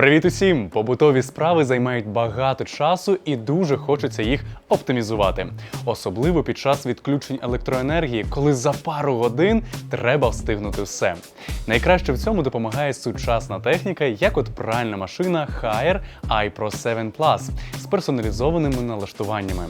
Привіт усім! Побутові справи займають багато часу і дуже хочеться їх оптимізувати. Особливо під час відключень електроенергії, коли за пару годин треба встигнути все. Найкраще в цьому допомагає сучасна техніка, як от пральна машина Haier iPro 7 Plus з персоналізованими налаштуваннями.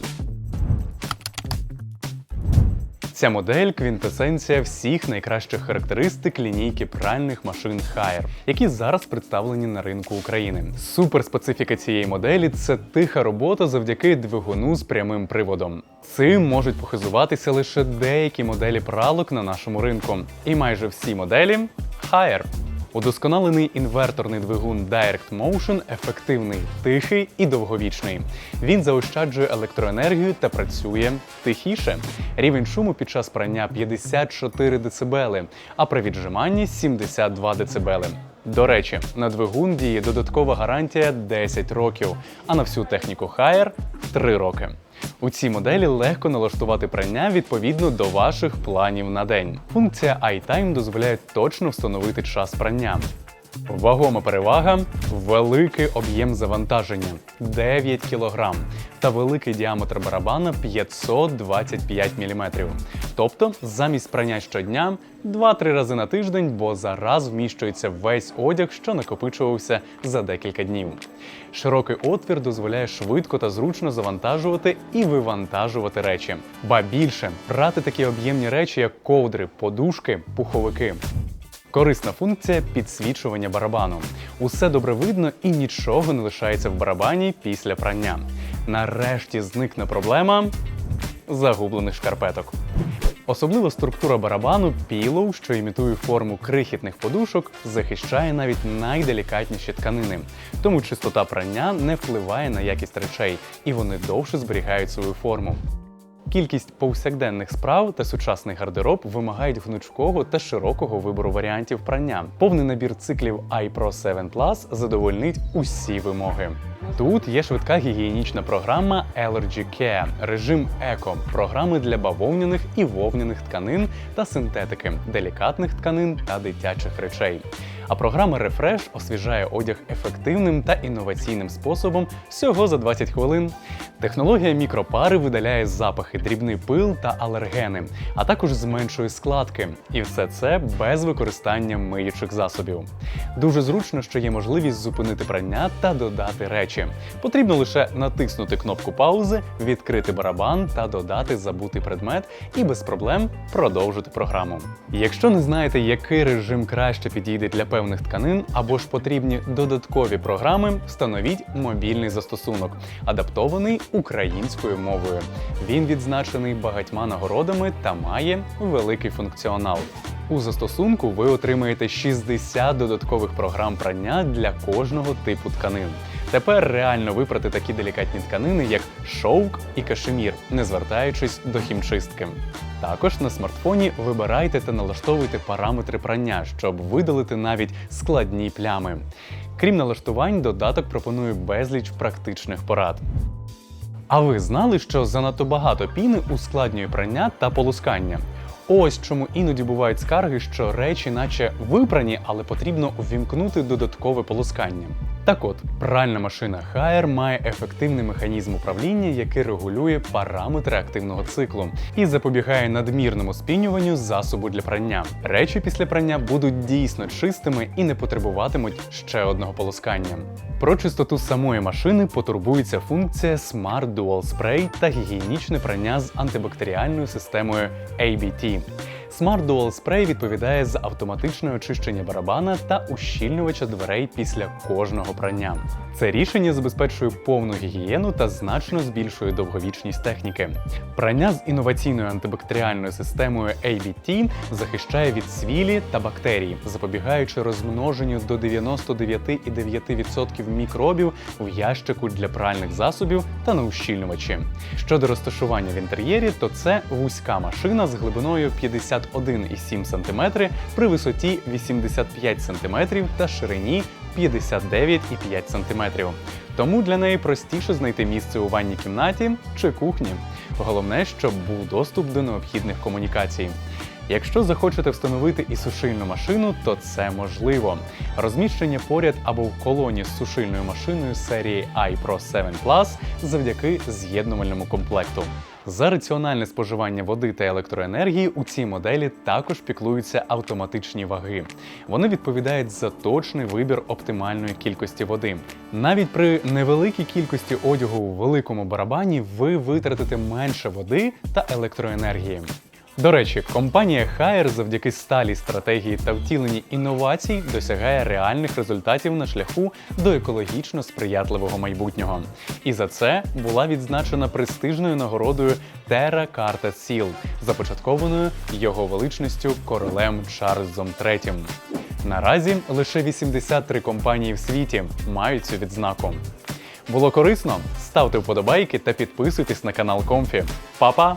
Ця модель квінтесенція всіх найкращих характеристик лінійки пральних машин Haier, які зараз представлені на ринку України. Суперспецифіка цієї моделі це тиха робота завдяки двигуну з прямим приводом. Цим можуть похизуватися лише деякі моделі пралок на нашому ринку, і майже всі моделі Haier. Удосконалений інверторний двигун Direct Motion ефективний, тихий і довговічний. Він заощаджує електроенергію та працює тихіше. Рівень шуму під час прання 54 дБ, а при віджиманні 72 дБ. До речі, на двигун діє додаткова гарантія 10 років, а на всю техніку Haier – 3 роки. У цій моделі легко налаштувати прання відповідно до ваших планів на день. Функція iTime дозволяє точно встановити час прання. Вагома перевага великий об'єм завантаження 9 кг та великий діаметр барабана 525 мм. Тобто, замість прання щодня 2-3 рази на тиждень, бо зараз вміщується весь одяг, що накопичувався за декілька днів. Широкий отвір дозволяє швидко та зручно завантажувати і вивантажувати речі. Ба більше прати такі об'ємні речі, як ковдри, подушки, пуховики. Корисна функція підсвічування барабану. Усе добре видно і нічого не лишається в барабані після прання. Нарешті зникне проблема загублених шкарпеток. Особливо структура барабану Pillow, що імітує форму крихітних подушок, захищає навіть найделікатніші тканини. Тому чистота прання не впливає на якість речей, і вони довше зберігають свою форму. Кількість повсякденних справ та сучасний гардероб вимагають гнучкого та широкого вибору варіантів прання. Повний набір циклів iPro 7 Plus задовольнить усі вимоги. Тут є швидка гігієнічна програма Allergy Care, режим еко, програми для бавовняних і вовняних тканин та синтетики, делікатних тканин та дитячих речей. А програма Refresh освіжає одяг ефективним та інноваційним способом всього за 20 хвилин. Технологія мікропари видаляє запахи, дрібний пил та алергени, а також зменшує складки. І все це без використання миючих засобів. Дуже зручно, що є можливість зупинити прання та додати речі. Потрібно лише натиснути кнопку паузи, відкрити барабан та додати забутий предмет, і без проблем продовжити програму. Якщо не знаєте, який режим краще підійде для певних тканин, або ж потрібні додаткові програми, встановіть мобільний застосунок, адаптований українською мовою. Він відзначений багатьма нагородами та має великий функціонал. У застосунку ви отримаєте 60 додаткових програм прання для кожного типу тканин. Тепер реально випрати такі делікатні тканини, як шовк і кашемір, не звертаючись до хімчистки. Також на смартфоні вибирайте та налаштовуйте параметри прання, щоб видалити навіть складні плями. Крім налаштувань, додаток пропонує безліч практичних порад. А ви знали, що занадто багато піни ускладнює прання та полускання? Ось чому іноді бувають скарги, що речі, наче випрані, але потрібно увімкнути додаткове полоскання. Так от, пральна машина Haier має ефективний механізм управління, який регулює параметри активного циклу і запобігає надмірному спінюванню засобу для прання. Речі після прання будуть дійсно чистими і не потребуватимуть ще одного полоскання. Про чистоту самої машини потурбується функція Smart Dual Spray та гігієнічне прання з антибактеріальною системою ABT. Smart Dual Spray відповідає за автоматичне очищення барабана та ущільнювача дверей після кожного прання. Це рішення забезпечує повну гігієну та значно збільшує довговічність техніки. Прання з інноваційною антибактеріальною системою ABT захищає від свілі та бактерій, запобігаючи розмноженню до 99,9% мікробів в ящику для пральних засобів та на ущільнювачі. Щодо розташування в інтер'єрі, то це вузька машина з глибиною 51,7 см при висоті 85 см та ширині 59,5 см. Тому для неї простіше знайти місце у ванній кімнаті чи кухні. Головне, щоб був доступ до необхідних комунікацій. Якщо захочете встановити і сушильну машину, то це можливо. Розміщення поряд або в колоні з сушильною машиною серії iPro 7 Plus завдяки з'єднувальному комплекту. За раціональне споживання води та електроенергії у цій моделі також піклуються автоматичні ваги. Вони відповідають за точний вибір оптимальної кількості води. Навіть при невеликій кількості одягу у великому барабані ви витратите менше води та електроенергії. До речі, компанія Haier завдяки сталій стратегії та втіленні інновацій досягає реальних результатів на шляху до екологічно сприятливого майбутнього. І за це була відзначена престижною нагородою Terra Carta Seal, започаткованою його величністю королем Чарльзом III. Наразі лише 83 компанії в світі мають цю відзнаку. Було корисно? Ставте вподобайки та підписуйтесь на канал Комфі. Па-па!